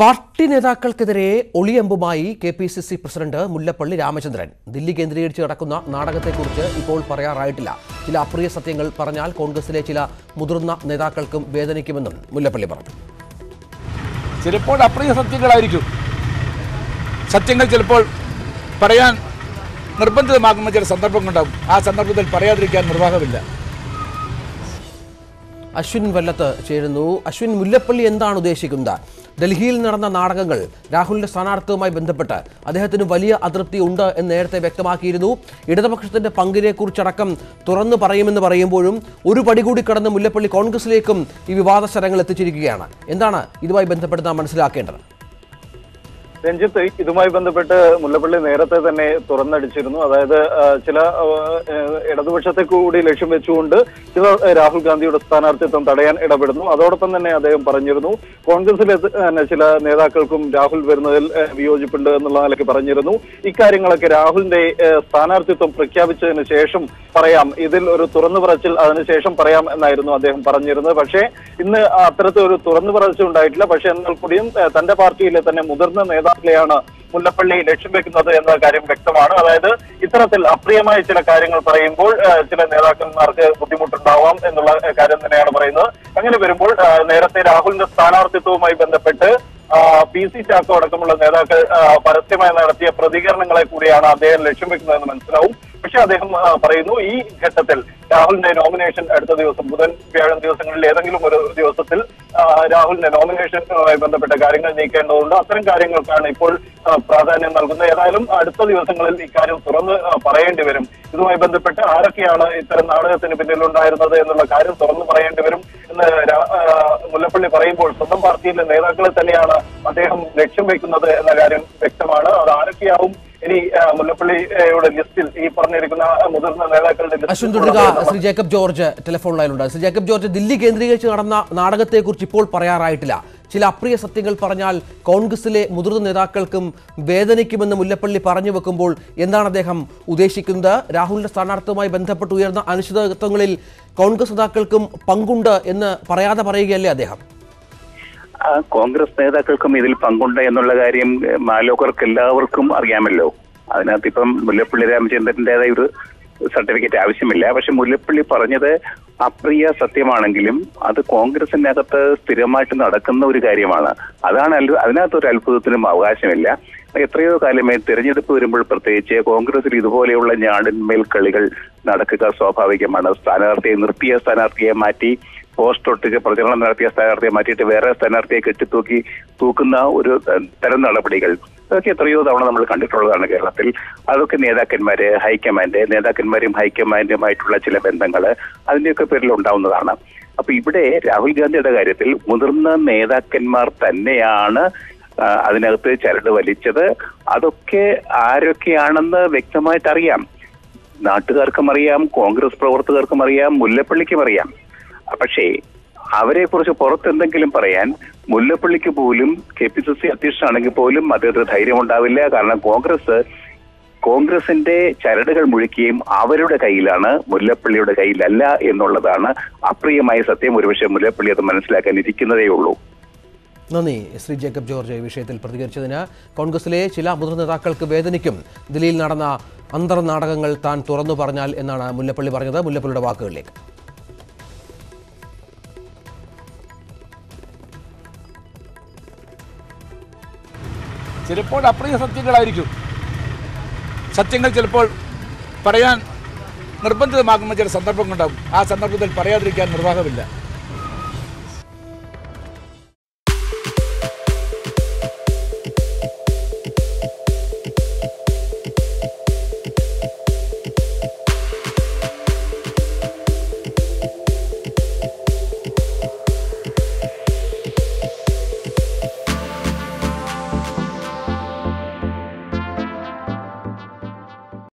Party നേതാക്കൾക്കെതിരെ ഒളിയമ്പുമായി K P C C president Mullappally Ramachandran. Delhi കേന്ദ്രീകരിച്ച് നടക്കുന്ന നാടകത്തെക്കുറിച്ച് ഇപ്പോൾ പറയാറായിട്ടില്ല. ചില അപ്രിയ സത്യങ്ങൾ പറഞ്ഞാൽ കോൺഗ്രസിലെ ചില മുതിർന്ന നേതാക്കൾക്കും വേദനിക്കുമെന്നും മുല്ലപ്പള്ളി പറഞ്ഞു. ചിലപ്പോൾ അപ്രിയ സത്യങ്ങളായിരിക്കും. സത്യങ്ങൾ ചിലപ്പോൾ പറയാൻ നിർബന്ധിതമാകുന്ന ചില സന്ദർഭങ്ങളുണ്ടാകും. ആ സന്ദർഭത്തിൽ പറയാതിരിക്കാൻ നിർവാഹമില്ല. അശ്വിൻ വല്ലത്ത് ചേരുന്നു. അശ്വിൻ മുല്ലപ്പള്ളി എന്താണ് ഉദ്ദേശിക്കുന്നത്? ഡൽഹിയിൽ നടന്ന നാടകങ്ങൾ രാഹുലിന്റെ സ്ഥാനാർത്ഥിയുമായി ബന്ധപ്പെട്ട് അദ്ദേഹത്തിന് വലിയ അതൃപ്തി ഉണ്ട് എന്ന് നേരത്തെ വ്യക്തമാക്കിയിരുന്നു. ഇടതുപക്ഷത്തിന്റെ പങ്കിനെ കുറിച്ചടക്കം തുറന്നു പറയുമെന്ന് പറയുമ്പോഴും ഒരു പടി കൂടി കടന്ന് മുല്ലപ്പള്ളി കോൺഗ്രസിലേക്കും ഈ വിവാദ സ്ഥലങ്ങൾ എത്തിച്ചിരിക്കുകയാണ്. എന്താണ് ഇതുമായി ബന്ധപ്പെട്ട് നാം മനസ്സിലാക്കേണ്ടത്? രഞ്ജിത്ത് ഇതുമായി ബന്ധപ്പെട്ട് മുല്ലപ്പള്ളി നേരത്തെ തന്നെ തുറന്നടിച്ചിരുന്നു. അതായത് ചില ഇടതുപക്ഷത്തെ കൂടി ലക്ഷ്യം വെച്ചുകൊണ്ട് ചില രാഹുൽ ഗാന്ധിയുടെ സ്ഥാനാർത്ഥിത്വം തടയാൻ ഇടപെടുന്നു. അതോടൊപ്പം തന്നെ അദ്ദേഹം പറഞ്ഞിരുന്നു കോൺഗ്രസിലെ ചില നേതാക്കൾക്കും രാഹുൽ വരുന്നതിൽ വിയോജിപ്പുണ്ട് എന്നുള്ള നിലയ്ക്ക് പറഞ്ഞിരുന്നു. ഇക്കാര്യങ്ങളൊക്കെ രാഹുലിന്റെ സ്ഥാനാർത്ഥിത്വം പ്രഖ്യാപിച്ചതിന് ശേഷം പറയാം. ഇതിൽ ഒരു തുറന്നു പറച്ചിൽ അതിനുശേഷം പറയാം എന്നായിരുന്നു അദ്ദേഹം പറഞ്ഞിരുന്നത്. പക്ഷേ ഇന്ന് അത്തരത്തിൽ ഒരു തുറന്നു പറച്ചിൽ ഉണ്ടായിട്ടില്ല പക്ഷേ എന്നാൽ കൂടിയും തന്റെ പാർട്ടിയിലെ തന്നെ മുതിർന്ന നേതാക്കളെയാണ് മുല്ലപ്പള്ളി ലക്ഷ്യം വെക്കുന്നത് എന്ന കാര്യം വ്യക്തമാണ്. അതായത് ഇത്തരത്തിൽ അപ്രിയമായ ചില കാര്യങ്ങൾ പറയുമ്പോൾ ചില നേതാക്കന്മാർക്ക് ബുദ്ധിമുട്ടുണ്ടാവാം എന്നുള്ള കാര്യം തന്നെയാണ് പറയുന്നത്. അങ്ങനെ വരുമ്പോൾ നേരത്തെ രാഹുലിന്റെ സ്ഥാനാർത്ഥിത്വവുമായി ബന്ധപ്പെട്ട് പി സി ചാക്കോ അടക്കമുള്ള നേതാക്കൾ പരസ്യമായി നടത്തിയ പ്രതികരണങ്ങളെ കൂടിയാണ് അദ്ദേഹം ലക്ഷ്യം വെക്കുന്നതെന്ന് മനസ്സിലാവും. പക്ഷെ അദ്ദേഹം പറയുന്നു ഈ ഘട്ടത്തിൽ രാഹുലിന്റെ നോമിനേഷൻ അടുത്ത ദിവസം ബുധൻ വ്യാഴം ദിവസങ്ങളിൽ ഏതെങ്കിലും ഒരു ദിവസത്തിൽ രാഹുലിന്റെ നോമിനേഷനുമായി ബന്ധപ്പെട്ട കാര്യങ്ങൾ നീക്കേണ്ടതുണ്ട്. അത്തരം കാര്യങ്ങൾക്കാണ് ഇപ്പോൾ പ്രാധാന്യം നൽകുന്നത്. ഏതായാലും അടുത്ത ദിവസങ്ങളിൽ ഇക്കാര്യം തുറന്ന് പറയേണ്ടി വരും. ഇതുമായി ബന്ധപ്പെട്ട് ആരൊക്കെയാണ് ഇത്തരം നാടകത്തിന് പിന്നിലുണ്ടായിരുന്നത് എന്നുള്ള കാര്യം തുറന്നു പറയേണ്ടി വരും എന്ന് മുല്ലപ്പള്ളി പറയുമ്പോൾ സ്വന്തം പാർട്ടിയിലെ നേതാക്കളെ തന്നെയാണ് അദ്ദേഹം ലക്ഷ്യം വെക്കുന്നത് എന്ന കാര്യം വ്യക്തമാണ്. അത് ആരൊക്കെയാവും ഇനി മുല്ലപ്പള്ളിയുടെ ലിസ്റ്റിൽ ഈ പറഞ്ഞിരിക്കുന്ന മുതിർന്ന നേതാക്കളുടെ അശ്വിൻ തുടരുക ശ്രീ ജേക്കബ് ജോർജ് ടെലിഫോൺ ലൈനിലുണ്ട് ശ്രീ ജേക്കബ് ജോർജ് ദില്ലി കേന്ദ്രീകരിച്ച് നടന്ന നാടകത്തെക്കുറിച്ച് ഇപ്പോൾ പറയാറായിട്ടില്ല. ചില അപ്രിയ സത്യങ്ങൾ പറഞ്ഞാൽ കോൺഗ്രസിലെ മുതിർന്ന നേതാക്കൾക്കും വേദനിക്കുമെന്ന് മുല്ലപ്പള്ളി പറഞ്ഞു വെക്കുമ്പോൾ എന്താണ് അദ്ദേഹം ഉദ്ദേശിക്കുന്നത്? രാഹുലിന്റെ സ്ഥാനാർത്ഥിയുമായി ബന്ധപ്പെട്ട് ഉയർന്ന അനിശ്ചിതത്വങ്ങളിൽ കോൺഗ്രസ് നേതാക്കൾക്കും പങ്കുണ്ട് എന്ന് പറയാതെ പറയുകയല്ലേ അദ്ദേഹം? കോൺഗ്രസ് നേതാക്കൾക്കും ഇതിൽ പങ്കുണ്ട് എന്നുള്ള കാര്യം മാലോകർക്ക് എല്ലാവർക്കും അറിയാമല്ലോ. അതിനകത്ത് ഇപ്പം മുല്ലപ്പള്ളി രാമചന്ദ്രന്റേതായ ഒരു സർട്ടിഫിക്കറ്റ് ആവശ്യമില്ല. പക്ഷെ മുല്ലപ്പള്ളി പറഞ്ഞത് അപ്രിയ സത്യമാണെങ്കിലും അത് കോൺഗ്രസിനകത്ത് സ്ഥിരമായിട്ട് നടക്കുന്ന ഒരു കാര്യമാണ്. അതാണ് അതിനകത്ത് ഒരു അത്ഭുതത്തിനും അവകാശമില്ല. എത്രയോ കാലമേ തിരഞ്ഞെടുപ്പ് വരുമ്പോൾ പ്രത്യേകിച്ച് കോൺഗ്രസിൽ ഇതുപോലെയുള്ള ഞാടിന്മേൽ കളികൾ നടക്കുക സ്വാഭാവികമാണ്. സ്ഥാനാർത്ഥിയെ നിർത്തിയ സ്ഥാനാർത്ഥിയെ മാറ്റി പോസ്റ്റ് ഒട്ടിച്ച് പ്രചരണം നടത്തിയ സ്ഥാനാർത്ഥിയെ മാറ്റിയിട്ട് വേറെ സ്ഥാനാർത്ഥിയെ കെട്ടിത്തൂക്കി തൂക്കുന്ന ഒരു തരം നടപടികൾ അതൊക്കെ എത്രയോ തവണ നമ്മൾ കണ്ടിട്ടുള്ളതാണ് കേരളത്തിൽ. അതൊക്കെ നേതാക്കന്മാര് ഹൈക്കമാൻഡ് നേതാക്കന്മാരും ഹൈക്കമാൻഡുമായിട്ടുള്ള ചില ബന്ധങ്ങൾ അതിന്റെയൊക്കെ പേരിൽ ഉണ്ടാവുന്നതാണ്. അപ്പൊ ഇവിടെ രാഹുൽ ഗാന്ധിയുടെ കാര്യത്തിൽ മുതിർന്ന നേതാക്കന്മാർ തന്നെയാണ് അതിനകത്ത് ചരട് വലിച്ചത്. അതൊക്കെ ആരൊക്കെയാണെന്ന് വ്യക്തമായിട്ട് അറിയാം നാട്ടുകാർക്കും അറിയാം കോൺഗ്രസ് പ്രവർത്തകർക്കും അറിയാം മുല്ലപ്പള്ളിക്കും അറിയാം. പക്ഷേ അവരെ കുറിച്ച് പുറത്തെന്തെങ്കിലും പറയാൻ മുല്ലപ്പള്ളിക്ക് പോലും കെ പി സി സി അധ്യക്ഷനാണെങ്കിൽ പോലും അദ്ദേഹത്തിന് ധൈര്യം ഉണ്ടാവില്ല കാരണം കോൺഗ്രസ് കോൺഗ്രസിന്റെ ചരടുകൾ മുഴുക്കുകയും അവരുടെ കയ്യിലാണ് മുല്ലപ്പള്ളിയുടെ കയ്യിലല്ല എന്നുള്ളതാണ് അപ്രിയമായ സത്യം. ഒരുപക്ഷെ മുല്ലപ്പള്ളി അത് മനസ്സിലാക്കാൻ ഇരിക്കുന്നതേ ഉള്ളൂ. നന്ദി. ശ്രീ ജേക്കബ് ജോർജ് ഈ വിഷയത്തിൽ പ്രതികരിച്ചതിന് കോൺഗ്രസിലെ ചില മുതിർന്ന നേതാക്കൾക്ക് വേദനിക്കും. ദില്ലിയിൽ നടന്ന അന്തർനാടകങ്ങൾ താൻ തുറന്നു പറഞ്ഞാൽ എന്നാണ് മുല്ലപ്പള്ളി പറഞ്ഞത്. മുല്ലപ്പള്ളിയുടെ വാക്കുകളിലേക്ക്. ചിലപ്പോൾ അപ്രിയ സത്യങ്ങളായിരിക്കും. സത്യങ്ങൾ ചിലപ്പോൾ പറയാൻ നിർബന്ധിതമാകുന്ന ചില സന്ദർഭങ്ങളുണ്ടാകും. ആ സന്ദർഭത്തിൽ പറയാതിരിക്കാൻ നിർവാഹമില്ല.